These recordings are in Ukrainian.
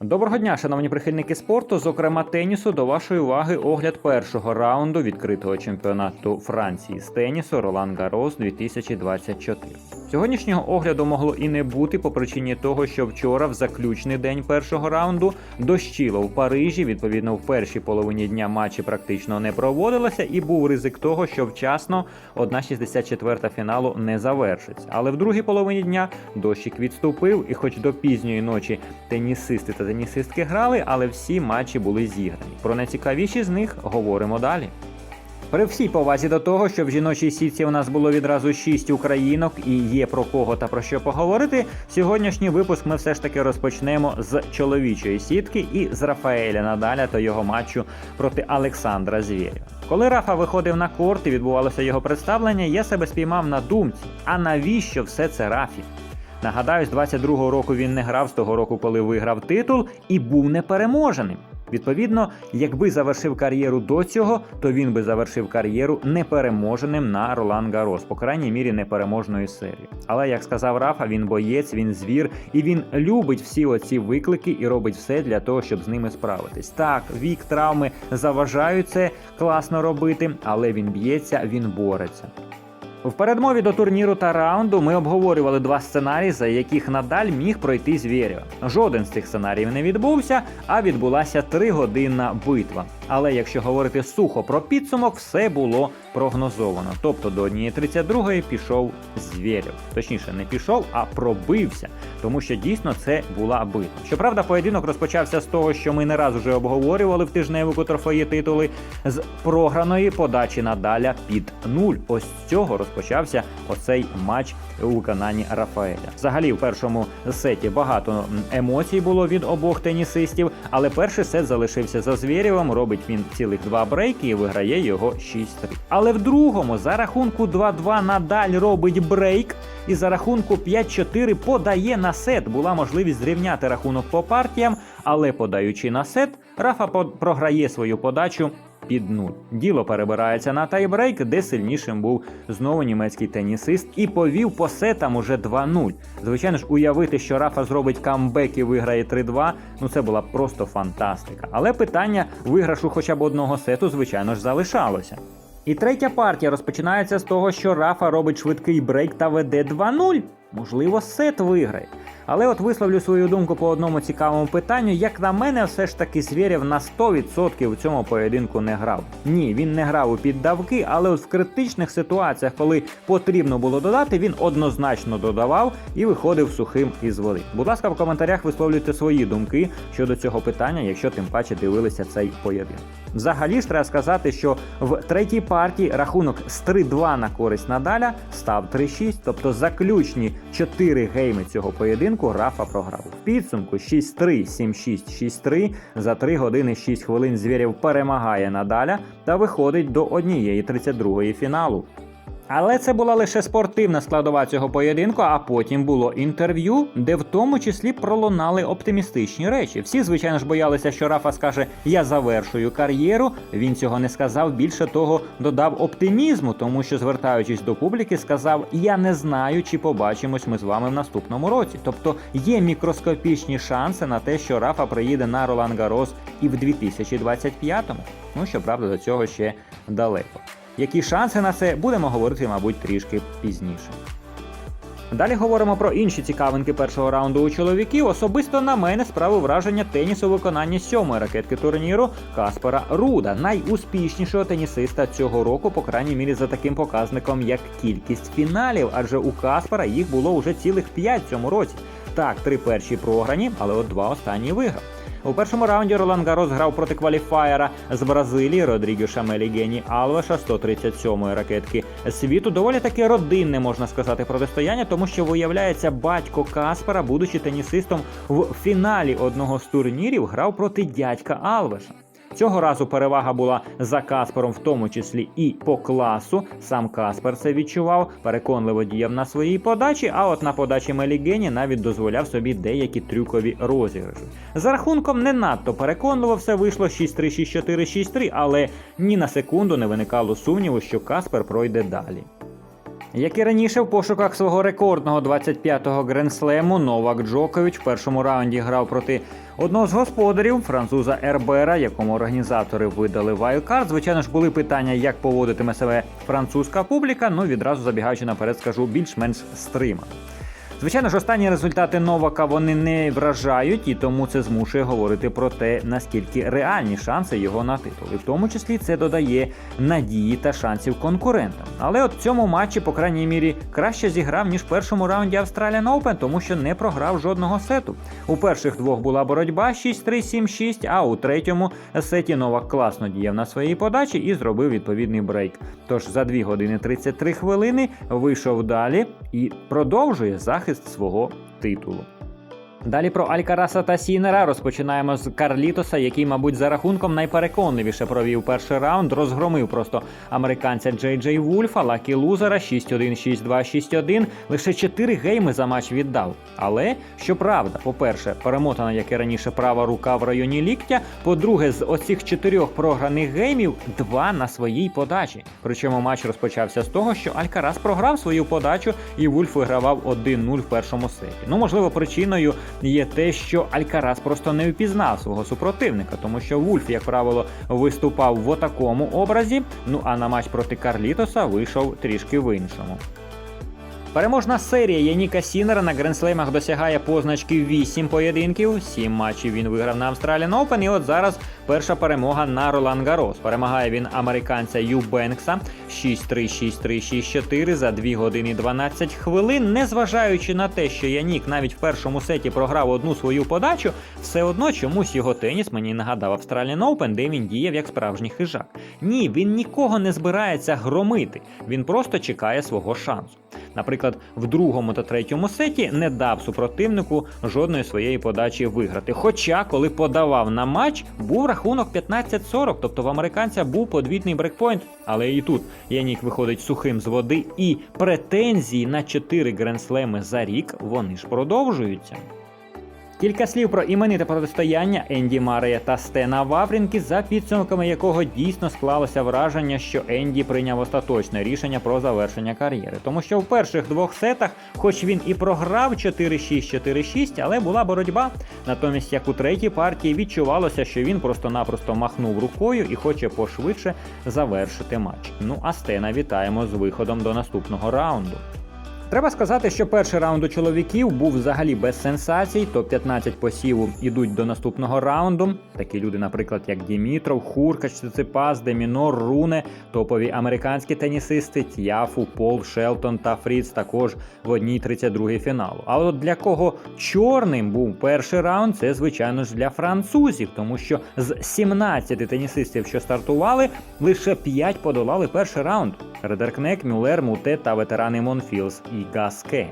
Доброго дня, шановні прихильники спорту. Зокрема, тенісу до вашої уваги огляд першого раунду відкритого чемпіонату Франції з тенісу Ролан Гарос 2024. Сьогоднішнього огляду могло і не бути по причині того, що вчора, в заключний день першого раунду, дощило в Парижі. Відповідно, в першій половині дня матчі практично не проводилося, і був ризик того, що вчасно 1.64 фіналу не завершиться. Але в другій половині дня дощик відступив, і хоч до пізньої ночі тенісисти та тенісистки грали, але всі матчі були зіграні. Про найцікавіші з них говоримо далі. При всій повазі до того, що в жіночій сітці у нас було відразу шість українок і є про кого та про що поговорити. Сьогоднішній випуск ми все ж таки розпочнемо з чоловічої сітки і з Рафаеля Надаля та його матчу проти Олександра Звєрєва. Коли Рафа виходив на корт і відбувалося його представлення, я себе спіймав на думці. А навіщо все це Рафі? Нагадаю, з 22-го року він не грав з того року, коли виграв титул, і був непереможеним. Відповідно, якби завершив кар'єру до цього, то він би завершив кар'єру непереможеним на Ролан Гарос, по крайній мірі непереможної серії. Але як сказав Рафа, він боєць, він звір, і він любить всі оці виклики і робить все для того, щоб з ними справитись. Так, вік, травми заважають це класно робити, але він б'ється, він бореться. В передмові до турніру та раунду ми обговорювали два сценарії, за яких надаль міг пройти звірю. Жоден з цих сценаріїв не відбувся, а відбулася тригодинна битва. Але якщо говорити сухо про підсумок, все було прогнозовано. Тобто до 1.32 пішов Звєрєв. Точніше, не пішов, а пробився, тому що дійсно це була битва. Щоправда, поєдинок розпочався з того, що ми не раз вже обговорювали в тижневику трофеї титули з програної подачі надаля під нуль. Ось з цього розпочався оцей матч у виконанні Рафаеля. Взагалі, в першому сеті багато емоцій було від обох тенісистів, але перший сет залишився за Звєрєвим. Робить він цілих два брейки і виграє його 6-3. Але в другому за рахунку 2-2 надаль робить брейк. І за рахунку 5-4 подає на сет. Була можливість зрівняти рахунок по партіям, але подаючи на сет, Рафа по- програє свою подачу під нуль. Діло перебирається на тайбрейк, де сильнішим був знову німецький тенісист і повів по сетам уже 2-0. Звичайно ж, уявити, що Рафа зробить камбек і виграє 3-2, ну це була просто фантастика. Але питання виграшу хоча б одного сету, звичайно ж, залишалося. І третя партія розпочинається з того, що Рафа робить швидкий брейк та веде 2-0. Можливо, сет виграє. Але от висловлю свою думку по одному цікавому питанню. Як на мене, все ж таки Звєрєв на 100% в цьому поєдинку не грав. Ні, він не грав у піддавки, але от в критичних ситуаціях, коли потрібно було додати, він однозначно додавав і виходив сухим із води. Будь ласка, в коментарях висловлюйте свої думки щодо цього питання, якщо тим паче дивилися цей поєдинок. Взагалі ж треба сказати, що в третій партії рахунок з 3-2 на користь Надаля став 3-6, тобто заключні 4 гейми цього поєдинку Рафа програв. В підсумку 6-3, 7-6, 6-3 за 3 години 6 хвилин Звєрєв перемагає Надаля та виходить до 1.32 фіналу. Але це була лише спортивна складова цього поєдинку, а потім було інтерв'ю, де в тому числі пролунали оптимістичні речі. Всі, звичайно ж, боялися, що Рафа скаже Я завершую кар'єру. Він цього не сказав. Більше того, додав оптимізму, тому що, звертаючись до публіки, сказав: Я не знаю, чи побачимось ми з вами в наступному році. Тобто є мікроскопічні шанси на те, що Рафа приїде на Ролан Гарос і в 2025-му. Ну щоправда, до цього ще далеко. Які шанси на це будемо говорити, мабуть, трішки пізніше. Далі говоримо про інші цікавинки першого раунду у чоловіків. Особисто на мене справив враження тенісу у виконанні сьомої ракетки турніру Каспера Руда, найуспішнішого тенісиста цього року, по крайній мірі за таким показником, як кількість фіналів, адже у Каспера їх було вже цілих п'ять цьому році. Так, три перші програні, але от два останні виграв. У першому раунді Ролан Гарос грав проти кваліфаєра з Бразилії Родріго Шамелі Гені Алвеша 137-ї ракетки світу. Доволі таки родинне можна сказати протистояння, тому що виявляється, батько Каспера, будучи тенісистом в фіналі одного з турнірів, грав проти дядька Алвеша. Цього разу перевага була за Каспером, в тому числі і по класу. Сам Каспер це відчував, переконливо діяв на своїй подачі. А от на подачі Мелігені навіть дозволяв собі деякі трюкові розіграші. За рахунком не надто переконливо все вийшло 6-3, 6-4, 6-3, але ні на секунду не виникало сумніву, що Каспер пройде далі. Як і раніше, в пошуках свого рекордного 25-го гренслему Новак Джокович в першому раунді грав проти одного з господарів, француза Ербера, якому організатори видали вайлкарт, Звичайно ж, були питання, як поводитиме себе французька публіка. Ну відразу забігаючи наперед, скажу більш-менш стримано. Звичайно ж, останні результати Новака вони не вражають, і тому це змушує говорити про те, наскільки реальні шанси його на титул. І в тому числі це додає надії та шансів конкурентам. Але от в цьому матчі, по крайній мірі, краще зіграв ніж в першому раунді Australian Open, тому що не програв жодного сету. У перших двох була боротьба 6-3, 7-6, а у третьому сеті Новак класно діяв на своїй подачі і зробив відповідний брейк. Тож за 2 години 33 хвилини вийшов далі і продовжує захист свого титулу. Далі про Алькараса та Сінера розпочинаємо з Карлітоса, який, мабуть, за рахунком найпереконливіше провів перший раунд, розгромив просто американця Джей Джей Вульфа, Лакі Лузера 6-1, 6-2, 6-1. Лише 4 гейми за матч віддав. Але щоправда, по-перше, перемотана, як і раніше, права рука в районі ліктя. По-друге, з оцих чотирьох програних геймів два на своїй подачі. Причому матч розпочався з того, що Алькарас програв свою подачу, і Вульф вигравав 1-0 в першому сеті. Ну, можливо, причиною є те, що Алькарас просто не впізнав свого супротивника, тому що Вульф, як правило, виступав в такому образі. Ну а на матч проти Карлітоса вийшов трішки в іншому. Переможна серія Яніка Сінера на гренслеймах досягає позначки 8 поєдинків. 7 матчів він виграв на Australian Open. І от зараз перша перемога на Ролан Гарос. Перемагає він американця Ю Бенкса 6-3, 6-3, 6-4 за 2 години 12 хвилин. Незважаючи на те, що Янік навіть в першому сеті програв одну свою подачу, все одно чомусь його теніс мені нагадав Australian Open, де він діяв як справжній хижак. Ні, він нікого не збирається громити. Він просто чекає свого шансу. Наприклад, в другому та третьому сеті не дав супротивнику жодної своєї подачі виграти. Хоча, коли подавав на матч, був рахунок 15-40, тобто в американця був подвійний брекпойнт. Але і тут Янік виходить сухим з води, і претензії на 4 гренслеми за рік вони ж продовжуються. Кілька слів про імените протистояння Енді Марея та Стена Ваврінки, за підсумками якого дійсно склалося враження, що Енді прийняв остаточне рішення про завершення кар'єри. Тому що в перших двох сетах, хоч він і програв 4-6, 4-6, але була боротьба. Натомість, як у третій партії, відчувалося, що він просто-напросто махнув рукою і хоче пошвидше завершити матч. Ну а Стена вітаємо з виходом до наступного раунду. Треба сказати, що перший раунд у чоловіків був взагалі без сенсацій. Топ-15 посіву ідуть до наступного раунду. Такі люди, наприклад, як Дімітров, Хуркач, Циципас, Демінор, Руне, топові американські тенісисти, Т'яфу, Пол, Шелтон та Фріц також в одній 32 фіналу. А от для кого чорним був перший раунд, це звичайно ж для французів, тому що з 17 тенісистів, що стартували, лише 5 подолали перший раунд. Редеркнек, Мюллер, Муте та ветерани Монфілс і Гаске.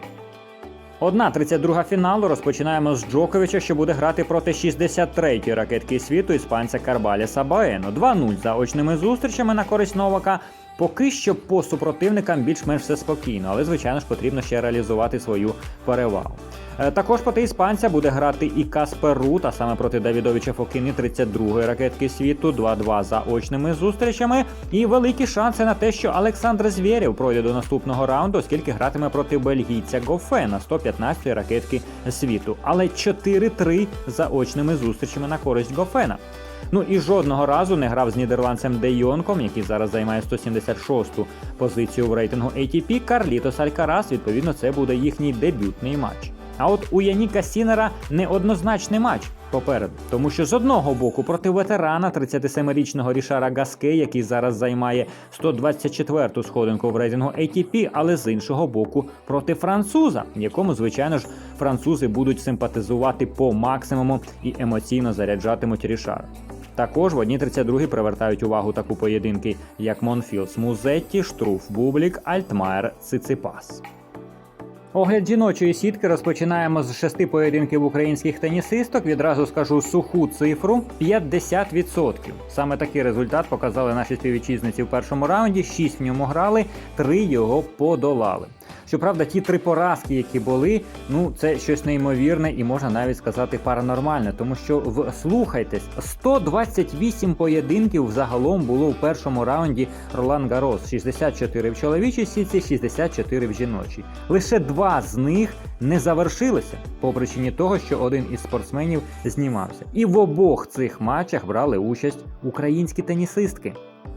Одна 32 фіналу розпочинаємо з Джоковича, що буде грати проти 63-ї ракетки світу іспанця Карбаліса Баено. 2-0 за очними зустрічами на користь Новака. Поки що по супротивникам більш-менш все спокійно, але звичайно ж потрібно ще реалізувати свою перевагу. Е, Також проти іспанця буде грати і Каспер Рут, а саме проти Давідовича Фокіни 32-ї ракетки світу, 2-2 за очними зустрічами. І великі шанси на те, що Олександр Звєрєв пройде до наступного раунду, оскільки гратиме проти бельгійця Гофена 115-ї ракетки світу. Але 4-3 за очними зустрічами на користь Гофена. Ну і жодного разу не грав з нідерландцем Де Йонком, який зараз займає 176-ту позицію в рейтингу ATP, Карлітос Алькарас. Відповідно, це буде їхній дебютний матч. А от у Яніка Сінера неоднозначний матч попереду, тому що з одного боку проти ветерана 37-річного Рішара Гаске, який зараз займає 124-ту сходинку в рейтингу ATP, але з іншого боку проти француза, якому, звичайно ж, французи будуть симпатизувати по максимуму і емоційно заряджатимуть Рішара. Також в одній 32 привертають увагу таку поєдинки, як Монфілс Музетті, Штруф Бублік, Альтмаєр, Циципас. Огляд жіночої сітки розпочинаємо з шести поєдинків українських тенісисток. Відразу скажу суху цифру 50%. Саме такий результат показали наші співвітчизниці в першому раунді. Шість в ньому грали, три його подолали. Щоправда, ті три поразки, які були, ну це щось неймовірне і можна навіть сказати паранормальне, тому що вслухайтесь, 128 поєдинків загалом було в першому раунді Ролан Гарос, 64 в чоловічій сітці, 64 в жіночій. Лише два з них не завершилися по причині того, що один із спортсменів знімався. І в обох цих матчах брали участь українські тенісистки.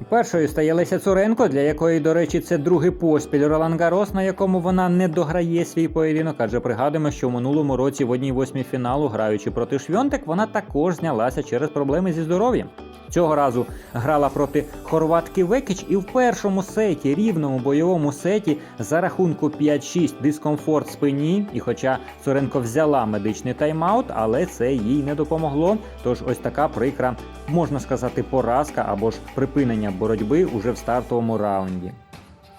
Першою стає Леся Цуренко, для якої, до речі, це другий поспіль Ролан Гарос, на якому вона не дограє свій поєдинок. Адже пригадуємо, що в минулому році в одній восьмій фіналу, граючи проти Швьонтек, вона також знялася через проблеми зі здоров'ям. Цього разу грала проти хорватки Векіч і в першому сеті, рівному бойовому сеті, за рахунку 5-6 дискомфорт спині. І хоча Цуренко взяла медичний тайм-аут, але це їй не допомогло. Тож ось така прикра, можна сказати, поразка або ж припинення боротьби уже в стартовому раунді.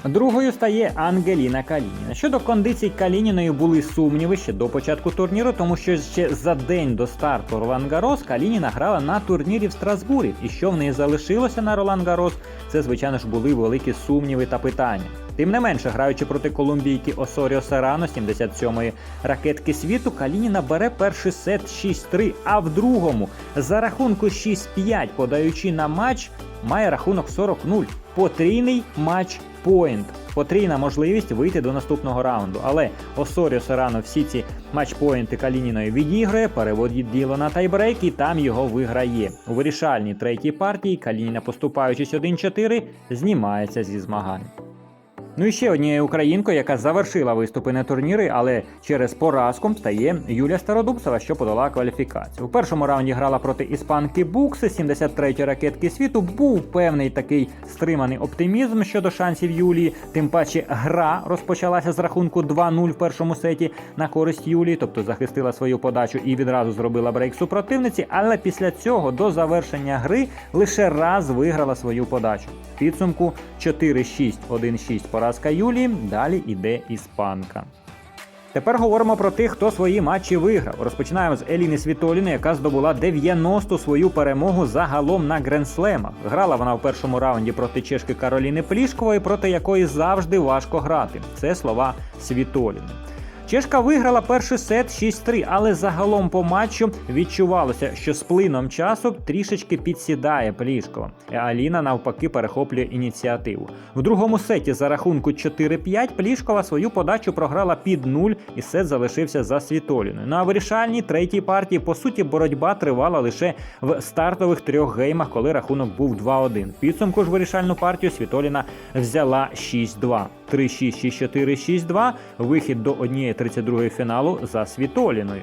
Другою стає Ангеліна Калініна. Щодо кондицій Калініної були сумніви ще до початку турніру, тому що ще за день до старту Ролан Гарос Калініна грала на турнірі в Страсбурі. І що в неї залишилося на Ролан Гарос, це, звичайно ж, були великі сумніви та питання. Тим не менше, граючи проти колумбійки Осоріо Серано, 77-ї ракетки світу, Калініна бере перший сет 6-3, а в другому за рахунку 6-5, подаючи на матч, має рахунок 40-0. Потрійний матч поінт. Потрійна можливість вийти до наступного раунду. Але Осоріо Серано всі ці матчпоінти Калініної відіграє, переводить діло на тайбрейк і там його виграє. У вирішальній третій партії Калініна, поступаючись 1-4, знімається зі змагань. Ну і ще однією українкою, яка завершила виступи на турніри, але через поразку стає Юлія Стародубцева, що подала кваліфікацію. У першому раунді грала проти іспанки Букси, 73-ї ракетки світу. Був певний такий стриманий оптимізм щодо шансів Юлії. Тим паче гра розпочалася з рахунку 2-0 в першому сеті на користь Юлії, тобто захистила свою подачу і відразу зробила брейк супротивниці. Але після цього до завершення гри лише раз виграла свою подачу. Підсумку 4-6, 1-6 поразка Юлії. Далі йде іспанка. Тепер говоримо про тих, хто свої матчі виграв. Розпочинаємо з Еліни Світоліни, яка здобула 90 свою перемогу загалом на гренслемах. Грала вона в першому раунді проти чешки Кароліни Плішкової, проти якої завжди важко грати. Це слова Світоліни. Чешка виграла перший сет 6-3, але загалом по матчу відчувалося, що з плином часу трішечки підсідає Плішкова. Аліна навпаки перехоплює ініціативу. В другому сеті за рахунку 4-5 Плішкова свою подачу програла під 0 і сет залишився за Світоліною. Ну а вирішальній третій партії, по суті, боротьба тривала лише в стартових трьох геймах, коли рахунок був 2-1. В підсумку ж вирішальну партію Світоліна взяла 6-2. 3-6, 6-4, 6-2, вихід до однієї 32 фіналу за Світоліною.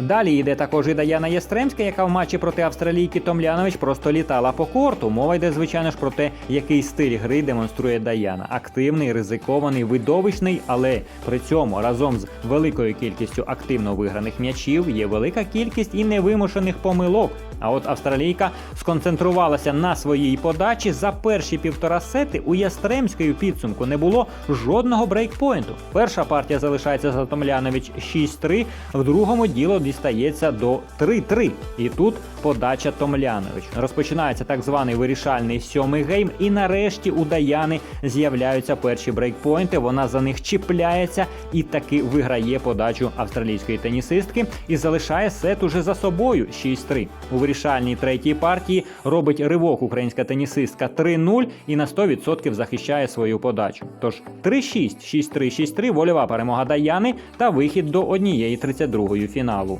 Далі йде також і Даяна Єстремська, яка в матчі проти австралійки Томлянович просто літала по корту. Мова йде, звичайно ж, про те, який стиль гри демонструє Даяна. Активний, ризикований, видовищний, але при цьому разом з великою кількістю активно виграних м'ячів є велика кількість і невимушених помилок. А от австралійка сконцентрувалася на своїй подачі. За перші півтора сети у Ястремської в підсумку не було жодного брейкпойнту. Перша партія залишається за Томлянович 6-3, в другому діло дістається до 3-3. І тут подача Томлянович. Розпочинається так званий вирішальний сьомий гейм, і нарешті у Даяни з'являються перші брейкпойнти. Вона за них чіпляється і таки виграє подачу австралійської тенісистки і залишає сет уже за собою 6-3. У вирішальній третій партії робить ривок українська тенісистка 3-0 і на 100% захищає свою подачу. Тож 3-6, 6-3, 6-3 вольова перемога Даяни та вихід до однієї 32-ї фіналу.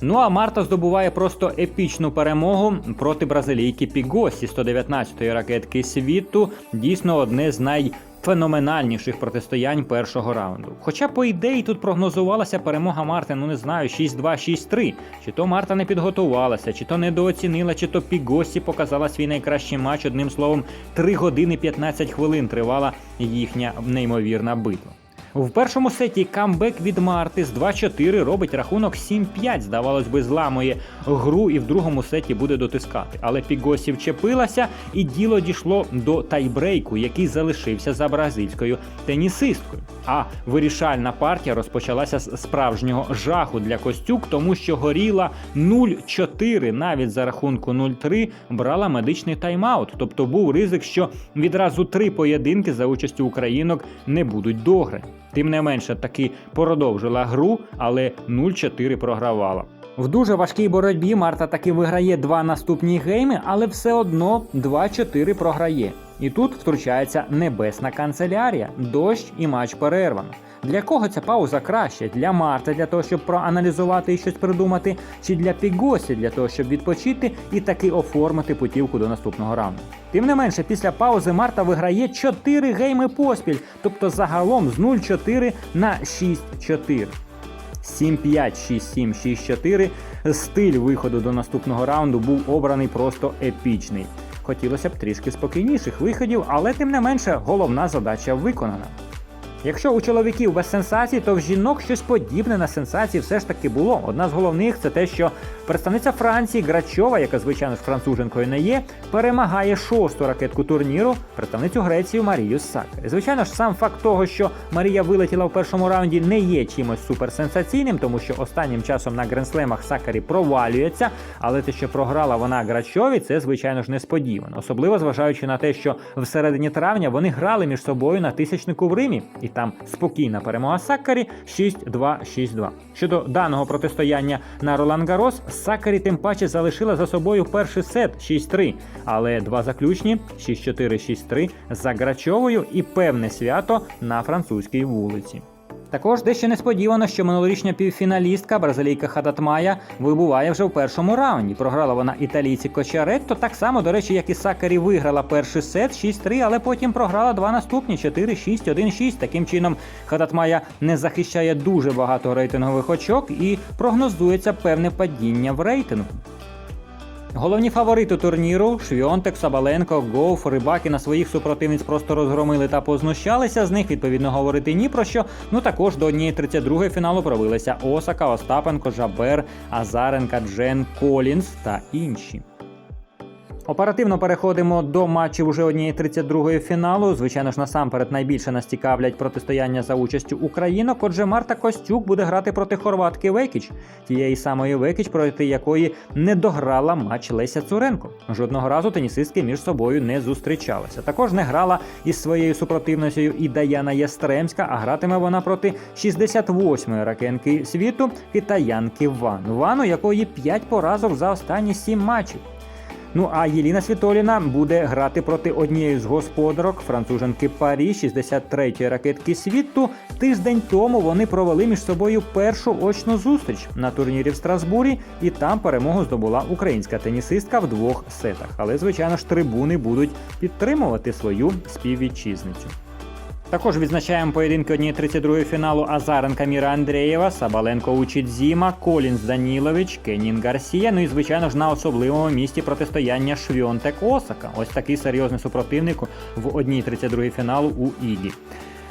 Ну а Марта здобуває просто епічну перемогу проти бразилійки Пігосі 119-ї ракетки світу. Дійсно одне з найфеноменальніших протистоянь першого раунду. Хоча, по ідеї, тут прогнозувалася перемога Марти, ну не знаю, 6-2, 6-3. Чи то Марта не підготувалася, чи то недооцінила, чи то Пігосі показала свій найкращий матч. Одним словом, 3 години 15 хвилин тривала їхня неймовірна битва. В першому сеті камбек від Марти з 2-4 робить рахунок 7-5. Здавалось би, зламує гру і в другому сеті буде дотискати. Але Пігосі вчепилася, і діло дійшло до тайбрейку, який залишився за бразильською тенісисткою. А вирішальна партія розпочалася з справжнього жаху для Костюк, тому що горіла 0-4, навіть за рахунку 0-3 брала медичний тайм-аут. Тобто був ризик, що відразу три поєдинки за участю українок не будуть догри. Тим не менше, таки продовжила гру, але 0-4 програвала. В дуже важкій боротьбі Марта таки виграє два наступні гейми, але все одно 2-4 програє. І тут втручається небесна канцелярія, дощ і матч перервано. Для кого ця пауза краще? Для Марти для того, щоб проаналізувати і щось придумати, чи для Пігосі для того, щоб відпочити і таки оформити путівку до наступного раунду. Тим не менше, після паузи Марта виграє 4 гейми поспіль, тобто загалом з 0-4 на 6-4. 7-5, 6-7, 6-4. Стиль виходу до наступного раунду був обраний просто епічний. Хотілося б трішки спокійніших виходів, але тим не менше головна задача виконана. Якщо у чоловіків без сенсацій, то в жінок щось подібне на сенсації все ж таки було. Одна з головних це те, що представниця Франції Грачова, яка звичайно ж француженкою не є, перемагає шосту ракетку турніру, представницю Греції Марію Сакарі. Звичайно ж, сам факт того, що Марія вилетіла в першому раунді, не є чимось суперсенсаційним, тому що останнім часом на гренслемах Сакарі провалюється. Але те, що програла вона Грачові, це звичайно ж несподівано, особливо зважаючи на те, що в середині травня вони грали між собою на тисячнику в Римі, і там спокійна перемога Саккарі 6-2-6-2. Щодо даного протистояння на Ролан Гарос, Саккарі тим паче залишила за собою перший сет 6-3, але два заключні 6-4-6-3 за Грачовою і певне свято на французькій вулиці. Також дещо несподівано, що минулорічня півфіналістка бразилійка Хадатмая вибуває вже в першому раунді. Програла вона італійці Кочаретто, так само, до речі, як і Сакарі виграла перший сет 6-3, але потім програла два наступні 4-6, 1-6. Таким чином, Хадатмая не захищає дуже багато рейтингових очок і прогнозується певне падіння в рейтингу. Головні фаворити турніру Швіонтек, Сабаленко, Гоуф, Рибаки на своїх супротивниць просто розгромили та познущалися з них. Відповідно, говорити ні про що. Ну також до однієї 32 фіналу пробилися Осака, Остапенко, Жабер, Азаренка, Джен, Колінс та інші. Оперативно переходимо до матчів уже однієї 32-ї фіналу. Звичайно ж, насамперед найбільше нас цікавлять протистояння за участю українок. Отже, Марта Костюк буде грати проти хорватки Векіч, тієї самої Векіч, проти якої не дограла матч Леся Цуренко. Жодного разу тенісистки між собою не зустрічалися. Також не грала із своєю супротивницею і Даяна Ястремська, а гратиме вона проти 68-ї ракенки світу китаянки Ван. Вану, якої 5 поразок за останні 7 матчів. Ну а Єліна Світоліна буде грати проти однієї з господарок француженки Парі, 63-ї ракетки світу. Тиждень тому вони провели між собою першу очну зустріч на турнірі в Страсбурі, і там перемогу здобула українська тенісистка в двох сетах. Але, звичайно ж, трибуни будуть підтримувати свою співвітчизницю. Також відзначаємо поєдинки 1-32 фіналу Азаренка Міра Андрієва, Сабаленко Учить Зіма, Колінс Данілович, Кенін Гарсія. Ну і звичайно ж на особливому місці протистояння Швіонтек Осака. Ось такий серйозний супротивник в 1-32 фіналу у Ігі.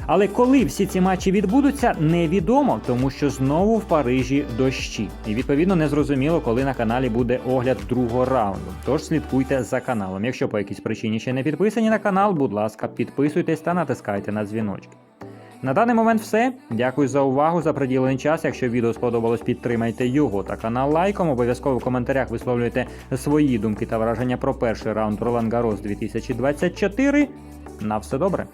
Але коли всі ці матчі відбудуться, невідомо, тому що знову в Парижі дощі. І відповідно незрозуміло, коли на каналі буде огляд другого раунду. Тож слідкуйте за каналом. Якщо по якійсь причині ще не підписані на канал, будь ласка, підписуйтесь та натискайте на дзвіночки. На даний момент все. Дякую за увагу, за приділений час. Якщо відео сподобалось, підтримайте його та канал лайком. Обов'язково в коментарях висловлюйте свої думки та враження про перший раунд Ролан Гарос 2024. На все добре.